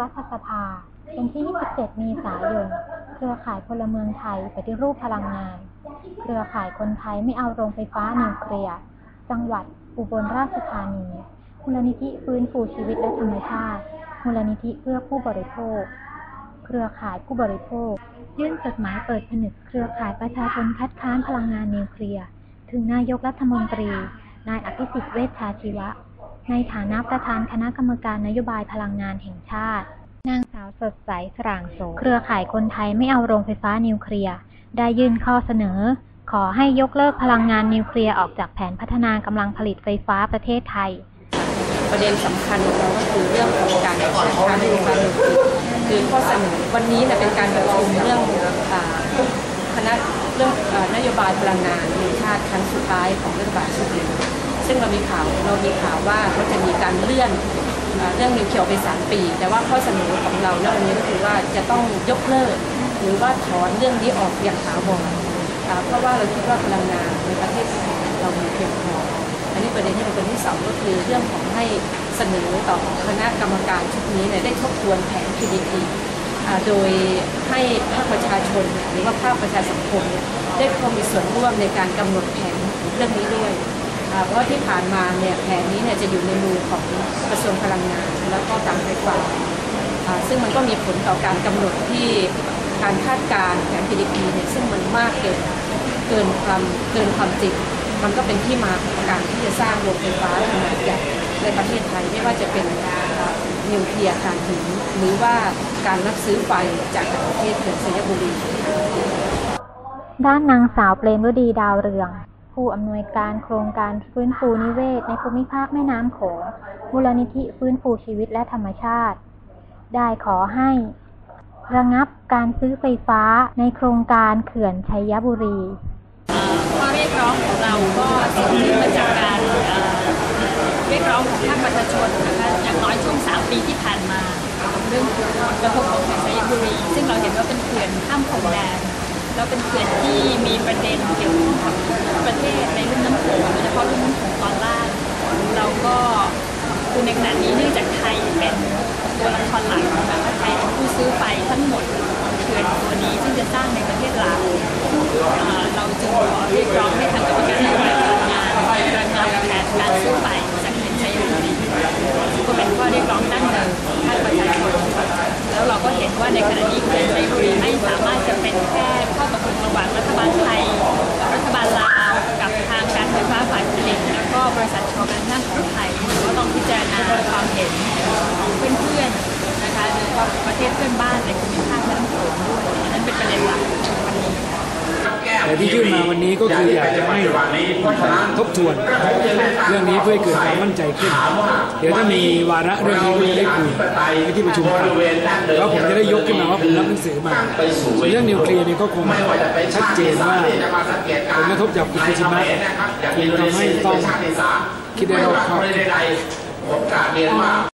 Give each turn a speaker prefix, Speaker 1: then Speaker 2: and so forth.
Speaker 1: รัฐสภาวันที่ 27เมษายน เครือข่ายพลเมืองไทยปฏิรูปพลังงาน เครือข่ายคนไทยไม่เอาโรงไฟฟ้านิวเคลียร์ จังหวัดอุบลราชธานี มูลนิธิฟื้นฟูชีวิตและธรรมชาติ มูลนิธิเพื่อผู้บริโภค เครือข่ายผู้บริโภค ยื่นจดหมายเปิดผนึก เครือข่ายประชาชนคัดค้านพลังงานนิวเคลียร์ ถึงนายกรัฐมนตรี นายอภิสิทธิ์ เวชชาชีวะ ในฐานะประธานคณะกรรมการนโยบายพลังงานแห่งชาติ นางสาวสดใสสร่างโสเครือข่ายคนไทยไม่เอาโรงไฟฟ้านิวเคลียร์ ได้ยื่นข้อเสนอ ขอให้ยกเลิกพลังงานนิวเคลียร์ออกจากแผนพัฒนากำลังผลิตไฟฟ้าประเทศไทย
Speaker 2: ประเด็นสำคัญของเราก็คือเรื่องของการคัดค้านนโยบายนิวเคลียร์คือข้อเสนอวันนี้เนี่ยเป็นการประชุมเรื่องคณะเรื่องนโยบายพลังงานแห่งชาติครั้งสุดท้ายของรัฐบาลชุดนี้ ซึ่งเรามีข่าวเรามีข่าวว่าเขาจะมีการเลื่อนเรื่องนิวเคลียร์ไปสามปี แต่ว่าข้อเสนอของเราในวันนี้ก็คือว่าจะต้องยกเลิก หรือว่าถอนเรื่องนี้ออกอย่างถาวรเพราะว่าเราคิดว่าพลังงานในประเทศเรามีเพียงพออันนี้ประเด็นที่เป็นประเด็นที่สองก็คือเรื่องของให้เสนอต่อคณะกรรมการชุดนี้เนี่ยได้ทบทวนแผน PDP โดยให้ภาคประชาชนหรือว่าภาคประชาสังคมเนี่ยได้เข้ามีส่วนร่วมในการกำหนดแผนเรื่องนี้ด้วย เพราะที่ผ่านมาเนี่ยแผนนี้เนี่ยจะอยู่ในมือของกระทรวงพลังงาน แล้วก็การไฟฟ้าซึ่งมันก็มีผลต่อการกำหนดที่การคาดการณ์แผน PDP เนี่ยซึ่งมันมากเกินเกินความเกินความจริงมันก็เป็นที่มาของการที่จะสร้างโรงไฟฟ้าขนาดใหญ่ในประเทศไทยไม่ว่าจะเป็นนิวเคลียร์ถ่านหินหรือว่าการรับซื้อไฟจากต่างประเทศเขื่อนสยบุรี
Speaker 1: ด้านนางสาวเปรมฤดีดาวเรือง ผู้อำนวยการโครงการฟื้นฟูนิเวศในภูมิภาคแม่น้ำโขงมูลนิธิฟื้นฟูชีวิตและธรรมชาติ ได้ขอให้ ระงับการซื้อไฟฟ้าในโครงการเขื่อนชัยบุรี
Speaker 3: ข้อเรียกร้องของเราก็สืบเนื่องมาจากการเรียกร้องของภาคประชาชนนะคะอย่างน้อยช่วง 3 ปีที่ผ่านมาเรื่องกระทบของเขื่อนสยบุรี ซึ่งเราเห็นว่าเป็นเขื่อน แล้วเป็นเขื่อนที่มีประเด็นเกี่ยวกับประเทศในรุ่มน้ำโขงโดยเฉพาะรุ่มน้ำโขงตอนล่างเราก็คือในขณะนี้เนื่องจากไทยเป็นตัวละครหลักนะคะไทยเป็นผู้ซื้อไปทั้งหมดเขื่อนตัวนี้ซึ่งจะสร้างในประเทศลาวเอ่อเราจึงขอเรียกร้อง ห็นของเพื่อนๆนะคะโดยเฉพาะประเทศเพื่อนบ้านในภูมิภาคแม่น้ำโขงด้วยอันนั้นเป็นประเด็นหลักของวันนี้
Speaker 4: แต่ที่ยื่นมาวันนี้ก็คืออยากจะให้ทบทวน เรื่องนี้เพื่อให้เกิดความมั่นใจขึ้น เดี๋ยวถ้ามีวาระเรื่องนี้ก็จะได้คุยในที่ประชุมกันแล้วผมจะได้ยกขึ้นมาว่าผมรับหนังสือมาส่วนเรื่องนิวเคลียร์นี่ก็คงชัดเจนว่าผลกระทบจากฟุกุชิมะคงทำให้ต้องคิดได้รอบคอบ 我打电话